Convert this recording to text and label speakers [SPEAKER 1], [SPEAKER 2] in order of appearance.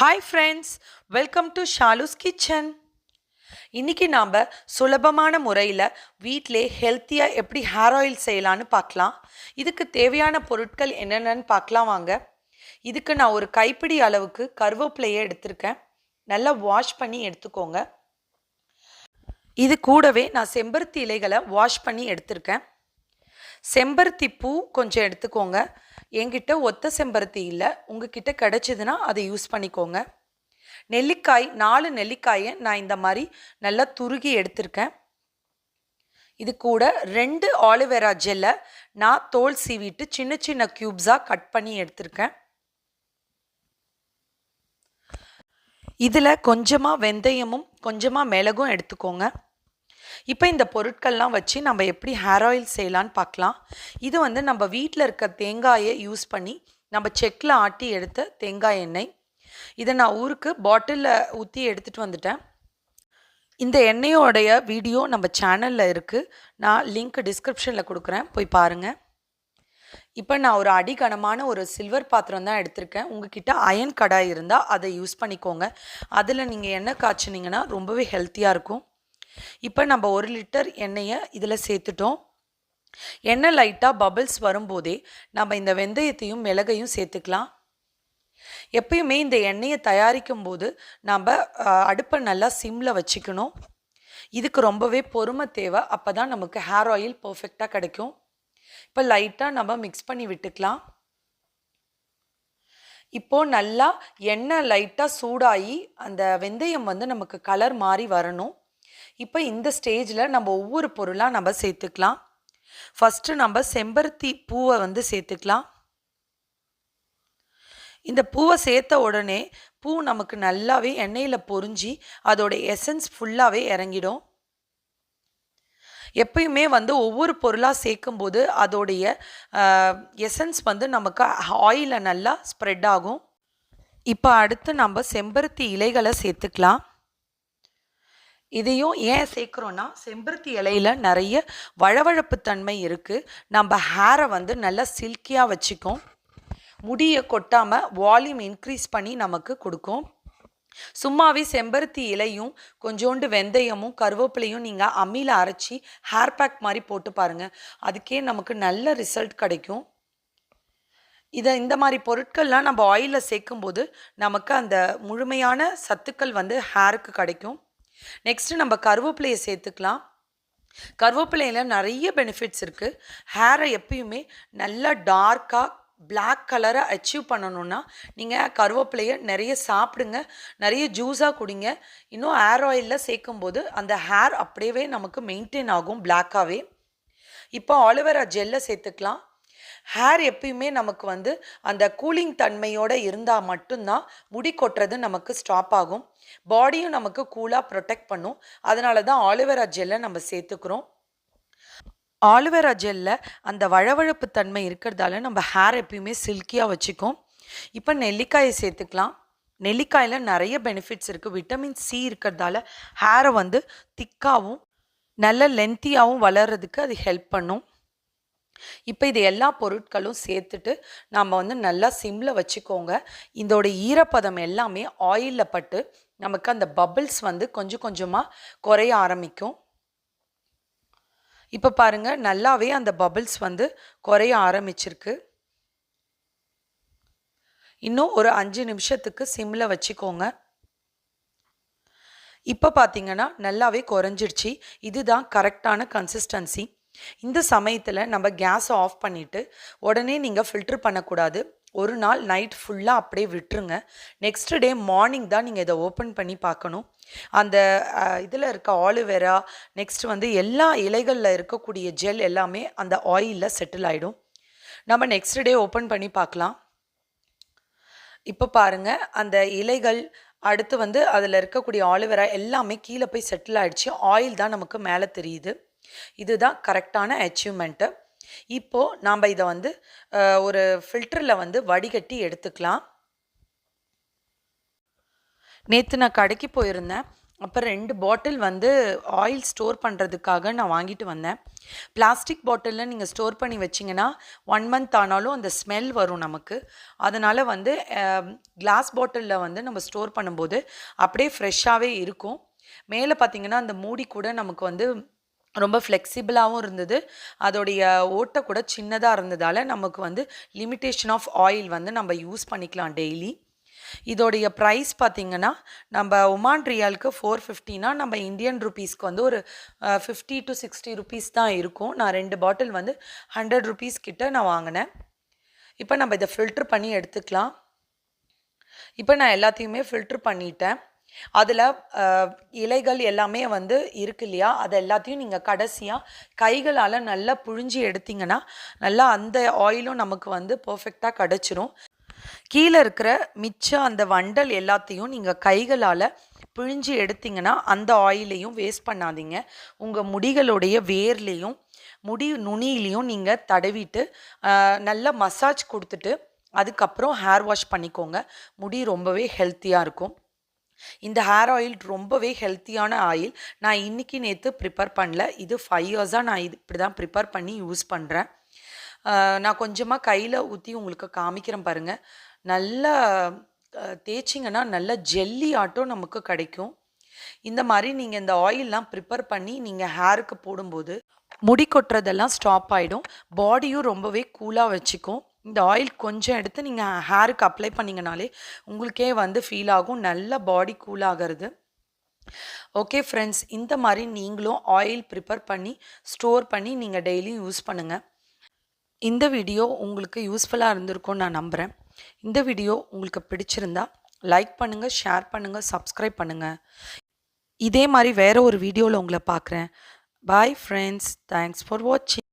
[SPEAKER 1] Hi friends welcome to Shalu's kitchen இன்றைக்கி நாம் சுலபமான முறையில் வீட்டிலே ஹெல்த்தியாக எப்படி ஹேர் ஆயில் செய்யலான்னு பார்க்கலாம். இதுக்கு தேவையான பொருட்கள் என்னென்னு பார்க்கலாம் வாங்க. இதுக்கு நான் ஒரு கைப்பிடி அளவுக்கு கருவேப்பிலையை எடுத்திருக்கேன். நல்லா வாஷ் பண்ணி எடுத்துக்கோங்க. இது கூடவே நான் செம்பருத்தி இலைகளை வாஷ் பண்ணி எடுத்திருக்கேன். செம்பருத்தி பூ கொஞ்சம் எடுத்துக்கோங்க. என்கிட்ட ஒத்த செம்பருத்தி இல்லை. உங்ககிட்ட கிடச்சிதுன்னா அதை யூஸ் பண்ணிக்கோங்க. நெல்லிக்காய் நாலு நெல்லிக்காயை நான் இந்த மாதிரி நல்லா துருகி எடுத்திருக்கேன். இது கூட ரெண்டு ஆலிவேரா ஜெல்லை நான் தோல் சீவிட்டு சின்ன சின்ன க்யூப்ஸாக கட் பண்ணி எடுத்திருக்கேன். இதில் கொஞ்சமாக வெந்தயமும் கொஞ்சமாக மிளகும் எடுத்துக்கோங்க. இப்போ இந்த பொருட்கள்லாம் வச்சு நம்ம எப்படி ஹேர் ஆயில் செய்யலான்னு பார்க்கலாம். இது வந்து நம்ம வீட்டில் இருக்க தேங்காயை யூஸ் பண்ணி நம்ம செக்கில் ஆட்டி எடுத்த தேங்காய் எண்ணெய். இதை நான் ஊருக்கு பாட்டிலில் ஊற்றி எடுத்துகிட்டு வந்துட்டேன். இந்த எண்ணெயோடைய வீடியோ நம்ம சேனலில் இருக்குது நான் லிங்க் டிஸ்கிரிப்ஷனில் கொடுக்குறேன். போய் பாருங்கள் இப்போ நான் ஒரு அடிகனமான ஒரு சில்வர் பாத்திரம் தான் எடுத்திருக்கேன். உங்ககிட்ட அயன் கடாய் இருந்தால் அதை யூஸ் பண்ணிக்கோங்க. அதில் நீங்கள் எண்ணெய் காய்ச்சினீங்கன்னா ரொம்பவே ஹெல்த்தியாக இருக்கும். இப்போ நம்ம ஒரு லிட்டர் எண்ணெயை இதில் சேர்த்துட்டோம். எண்ணெய் லைட்டாக பபிள்ஸ் வரும்போதே நம்ம இந்த வெந்தயத்தையும் மிளகையும் சேர்த்துக்கலாம். எப்பயுமே இந்த எண்ணெயை தயாரிக்கும் போது நம்ம அடுப்பை நல்லா சிம்மில் வச்சுக்கணும். இதுக்கு ரொம்பவே பொறுமை தேவை. அப்போ தான் நமக்கு ஹேர் ஆயில் பர்ஃபெக்டாக கிடைக்கும். இப்போ லைட்டாக நம்ம மிக்ஸ் பண்ணி விட்டுக்கலாம். இப்போது நல்லா எண்ணெய் லைட்டாக சூடாகி அந்த வெந்தயம் வந்து நமக்கு கலர் மாறி வரணும். இப்போ இந்த ஸ்டேஜில் நம்ம ஒவ்வொரு பொருளாக நம்ம சேர்த்துக்கலாம். ஃபஸ்ட்டு நம்ம செம்பருத்தி பூவை வந்து சேர்த்துக்கலாம். இந்த பூவை சேர்த்த உடனே பூ நமக்கு நல்லாவே எண்ணெயில் பொறிஞ்சி அதோட எசன்ஸ் ஃபுல்லாகவே இறங்கிடும். எப்பயுமே வந்து ஒவ்வொரு பொருளாக சேர்க்கும்போது அதோடைய எசன்ஸ் வந்து நமக்கு ஆயிலில் நல்லா ஸ்ப்ரெட் ஆகும். இப்போ அடுத்து நம்ம செம்பருத்தி இலைகளை சேர்த்துக்கலாம். இதையும் ஏன் சேர்க்குறோன்னா செம்பருத்தி இலையில் நிறைய வழவழப்பு தன்மை இருக்குது நம்ம ஹேரை வந்து நல்லா சில்கியாக வச்சுக்கும். முடியை கொட்டாமல் வால்யூம் இன்க்ரீஸ் பண்ணி நமக்கு கொடுக்கும். சும்மாவே செம்பருத்தி இலையும் கொஞ்சோண்டு வெந்தயமும் கருவேப்பிலையும் நீங்கள் அம்மியில் அரைச்சி ஹேர் பேக் மாதிரி போட்டு பாருங்கள் அதுக்கே நமக்கு நல்ல ரிசல்ட் கிடைக்கும். இதை இந்த மாதிரி பொருட்கள்லாம் நம்ம ஆயிலில் சேர்க்கும்போது நமக்கு அந்த முழுமையான சத்துக்கள் வந்து ஹேருக்கு கிடைக்கும். நெக்ஸ்ட்டு நம்ம கருவேப்பிலையை சேர்த்துக்கலாம். கருவேப்பிலையில் நிறைய பெனிஃபிட்ஸ் இருக்குது ஹேரை எப்பயுமே நல்லா டார்க்காக பிளாக் கலரை அச்சீவ் பண்ணணுன்னா நீங்கள் கருவேப்பிலையை நிறைய சாப்பிடுங்க. நிறைய ஜூஸாக குடிங்க. இன்னும் ஹேர் ஆயிலில் சேர்க்கும்போது அந்த ஹேர் அப்படியே நமக்கு மெயின்டைன் ஆகும் பிளாக்காகவே இப்போ ஆலிவேரா ஜெல்லை சேர்த்துக்கலாம். ஹேர் எப்பயுமே நமக்கு வந்து அந்த கூலிங் தன்மையோடு இருந்தால் மட்டும்தான் முடி கொட்டுறது நமக்கு ஸ்டாப் ஆகும். பாடியும் நமக்கு கூலாக ப்ரொடெக்ட் பண்ணும். அதனால தான் ஆலிவேரா ஜெல்லை நம்ம சேர்த்துக்கிறோம். ஆலிவேரா ஜெல்லில் அந்த வழவழப்பு தன்மை இருக்கிறதால நம்ம ஹேர் எப்பயுமே சில்கியாக வச்சுக்கும். இப்போ நெல்லிக்காயை சேர்த்துக்கலாம். நெல்லிக்காயில் நிறைய பெனிஃபிட்ஸ் இருக்குது விட்டமின் சி இருக்கிறதால ஹேரை வந்து திக்காகவும் நல்ல லென்த்தியாகவும் வளர்கிறதுக்கு அது ஹெல்ப் பண்ணும். இப்போ இது எல்லா பொருட்களும் சேர்த்துட்டு நம்ம வந்து நல்லா சிம்மில் வச்சுக்கோங்க. இதோட ஈரப்பதம் எல்லாமே ஆயிலில் பட்டு நமக்கு அந்த பபிள்ஸ் வந்து கொஞ்சம் கொஞ்சமாக குறைய ஆரம்பிக்கும். இப்போ பாருங்கள் நல்லாவே அந்த பபிள்ஸ் வந்து குறைய ஆரம்பிச்சிருக்கு. இன்னும் ஒரு அஞ்சு நிமிஷத்துக்கு சிம்மில் வச்சுக்கோங்க. இப்போ பார்த்தீங்கன்னா நல்லாவே குறைஞ்சிருச்சு. இதுதான் கரெக்டான கன்சிஸ்டன்சி இந்த சமயத்தில் நம்ம கேஸை ஆஃப் பண்ணிவிட்டு உடனே நீங்கள் ஃபில்ட்ரு பண்ணக்கூடாது. ஒரு நாள் நைட் ஃபுல்லாக அப்படியே விட்டுருங்க. நெக்ஸ்ட் டே மார்னிங் தான் நீங்கள் இதை ஓப்பன் பண்ணி பார்க்கணும். அந்த இதில் இருக்க ஆலுவேரா நெக்ஸ்ட் வந்து எல்லா இலைகளில் இருக்கக்கூடிய ஜெல் எல்லாமே அந்த ஆயிலில் செட்டில் ஆகிடும் நம்ம நெக்ஸ்ட் டே ஓப்பன் பண்ணி பார்க்கலாம். இப்போ பாருங்கள் அந்த இலைகள் அடுத்து வந்து அதில் இருக்கக்கூடிய ஆலுவேரா எல்லாமே கீழே போய் செட்டில் ஆகிடுச்சு ஆயில் தான் நமக்கு மேலே தெரியுது. இதுதான் கரெக்டான அச்சீவ்மெண்ட்டு இப்போது நாம் இதை வந்து ஒரு ஃபில்டரில் வந்து வடிகட்டி எடுத்துக்கலாம். நேற்று நான் கடைக்கு போயிருந்தேன். அப்புறம் ரெண்டு பாட்டில் வந்து ஆயில் ஸ்டோர் பண்ணுறதுக்காக நான் வாங்கிட்டு வந்தேன். பிளாஸ்டிக் பாட்டிலில் நீங்கள் ஸ்டோர் பண்ணி வச்சிங்கன்னா ஒன் மந்த் ஆனாலும் அந்த ஸ்மெல் வரும் நமக்கு. அதனால் வந்து கிளாஸ் பாட்டிலில் வந்து நம்ம ஸ்டோர் பண்ணும்போது அப்படியே ஃப்ரெஷ்ஷாகவே இருக்கும். மேலே பார்த்தீங்கன்னா அந்த மூடி கூட நமக்கு வந்து ரொம்ப ஃப்ளெக்சிபிளாகவும் இருந்தது. அதோடைய ஓட்டை கூட சின்னதாக இருந்ததால் நமக்கு வந்து லிமிட்டேஷன் ஆஃப் ஆயில் வந்து நம்ம யூஸ் பண்ணிக்கலாம் டெய்லி இதோடைய ப்ரைஸ் பார்த்திங்கன்னா நம்ம ஒமான் ரியாலுக்கு ஃபோர் ஃபிஃப்டினா நம்ம இந்தியன் ருபீஸ்க்கு வந்து ஒரு ஃபிஃப்டி டு சிக்ஸ்டி ருபீஸ் தான் இருக்கும். நான் ரெண்டு பாட்டில் வந்து ஹண்ட்ரட் ருபீஸ் கிட்ட நான் வாங்கினேன். இப்போ நம்ம இதை ஃபில்ட்ரு பண்ணி எடுத்துக்கலாம். இப்போ நான் எல்லாத்தையுமே ஃபில்ட்ரு பண்ணிட்டேன். அதில் இலைகள் எல்லாமே வந்து இருக்கு இல்லையா? அது எல்லாத்தையும் நீங்கள் கடைசியாக கைகளால் நல்லா புழிஞ்சி எடுத்தீங்கன்னா நல்லா அந்த ஆயிலும் நமக்கு வந்து பர்ஃபெக்டாக கிடச்சிரும். கீழே இருக்கிற மிச்சம் அந்த வண்டல் எல்லாத்தையும் நீங்கள் கைகளால் பிழிஞ்சு எடுத்தீங்கன்னா அந்த ஆயிலையும் வேஸ்ட் பண்ணாதீங்க. உங்கள் முடிகளுடைய வேர்லேயும் முடி நுனியிலையும் நீங்கள் தடவிட்டு நல்லா மசாஜ் கொடுத்துட்டு அதுக்கப்புறம் ஹேர் வாஷ் பண்ணிக்கோங்க. முடி ரொம்பவே ஹெல்த்தியாக இருக்கும். இந்த ஹேர் ஆயில் ரொம்பவே ஹெல்த்தியான ஆயில் நான் இன்னைக்கு நேற்று ப்ரிப்பேர் பண்ணல. இது ஃபைவ் இயர்ஸாக நான் இது இப்படி தான் ப்ரிப்பேர் பண்ணி யூஸ் பண்ணுறேன் நான் கொஞ்சமாக கையில் ஊற்றி உங்களுக்கு காமிக்கிறேன் பாருங்கள் நல்லா தேய்ச்சிங்கன்னா நல்ல ஜெல்லி ஆட்டம் நமக்கு கிடைக்கும். இந்த மாதிரி நீங்கள் இந்த ஆயிலெலாம் ப்ரிப்பேர் பண்ணி நீங்கள் ஹேருக்கு போடும்போது முடி கொட்டுறதெல்லாம் ஸ்டாப் ஆகிடும் பாடியும் ரொம்பவே கூலாக வச்சுக்கும். இந்த ஆயில் கொஞ்சம் எடுத்து நீங்கள் ஹேருக்கு அப்ளை பண்ணிங்கனாலே உங்களுக்கே வந்து ஃபீல் ஆகும். நல்ல பாடி கூல் ஆகிறது. ஓகே ஃப்ரெண்ட்ஸ் இந்த மாதிரி நீங்களும் ஆயில் ப்ரிப்பேர் பண்ணி ஸ்டோர் பண்ணி நீங்கள் டெய்லியும் யூஸ் பண்ணுங்கள் இந்த வீடியோ உங்களுக்கு யூஸ்ஃபுல்லாக இருந்திருக்கும்னு நான் நம்புகிறேன் இந்த வீடியோ உங்களுக்கு பிடிச்சிருந்தா லைக் பண்ணுங்கள் ஷேர் பண்ணுங்கள் சப்ஸ்கிரைப் பண்ணுங்கள் இதே மாதிரி வேறு ஒரு வீடியோவில் உங்களை பார்க்குறேன். பாய் ஃப்ரெண்ட்ஸ் தேங்க்ஸ் ஃபார் வாட்சிங்